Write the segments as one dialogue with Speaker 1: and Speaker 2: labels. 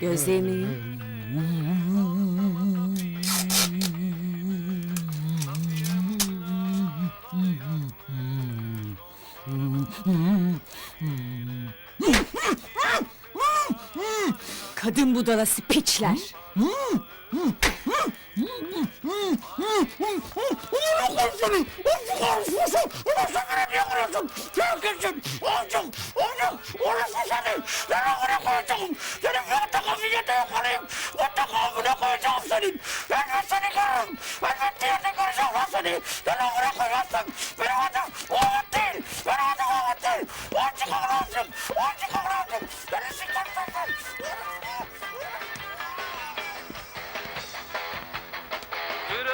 Speaker 1: Gözlerini Kadın budalası piçler.
Speaker 2: Kıratımı bahçeye bağladım
Speaker 3: Geldin mi?
Speaker 2: Osman'ı gurbete
Speaker 1: Geldim.
Speaker 2: Osman
Speaker 1: Gözlerini yum.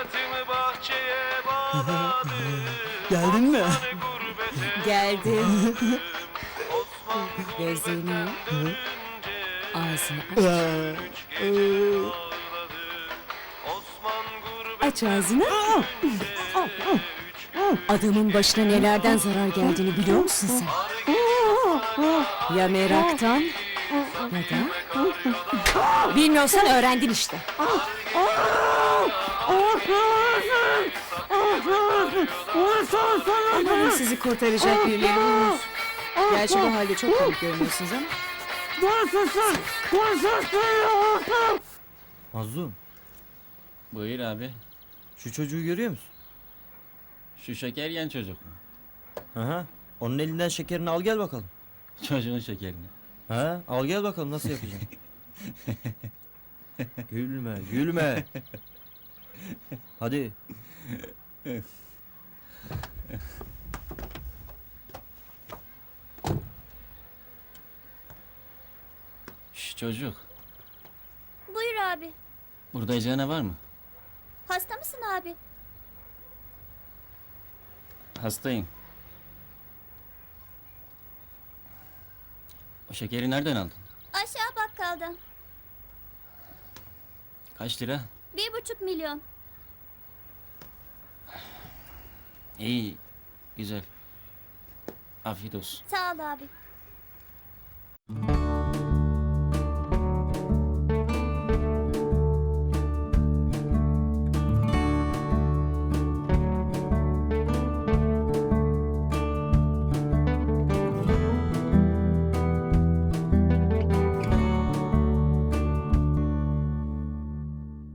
Speaker 2: dönünce
Speaker 1: Ağzını aç.
Speaker 2: Üç gece ağladım Osman gurbete
Speaker 1: Aç ağzını. Adamın başına nelerden zarar geldiğini biliyor musun sen? Ya meraktan ya da... Bilmiyorsan öğrendin işte. Umarım sizi kurtaracak birileri bulunur. Gerçi bu halde çok komik görünüyorsunuz ama.
Speaker 3: Mazlum
Speaker 4: Buyur abi.
Speaker 3: şu çocuğu görüyor musun?
Speaker 4: Şu şeker yiyen çocuk mu?
Speaker 3: Aha. Onun elinden şekerini al gel bakalım.
Speaker 4: Çocuğun şekerini.
Speaker 3: Ha? Al gel bakalım nasıl yapacaksın? gülme, gülme. Hadi.
Speaker 4: Şş çocuk.
Speaker 5: Buyur abi.
Speaker 4: Burada eczane var mı?
Speaker 5: Hasta mısın abi?
Speaker 4: Hastayım. O şekeri nereden aldın?
Speaker 5: Aşağı bakkaldan.
Speaker 4: Kaç lira?
Speaker 5: Bir buçuk milyon.
Speaker 4: İyi. Güzel. Afiyet olsun.
Speaker 5: Sağ ol abi.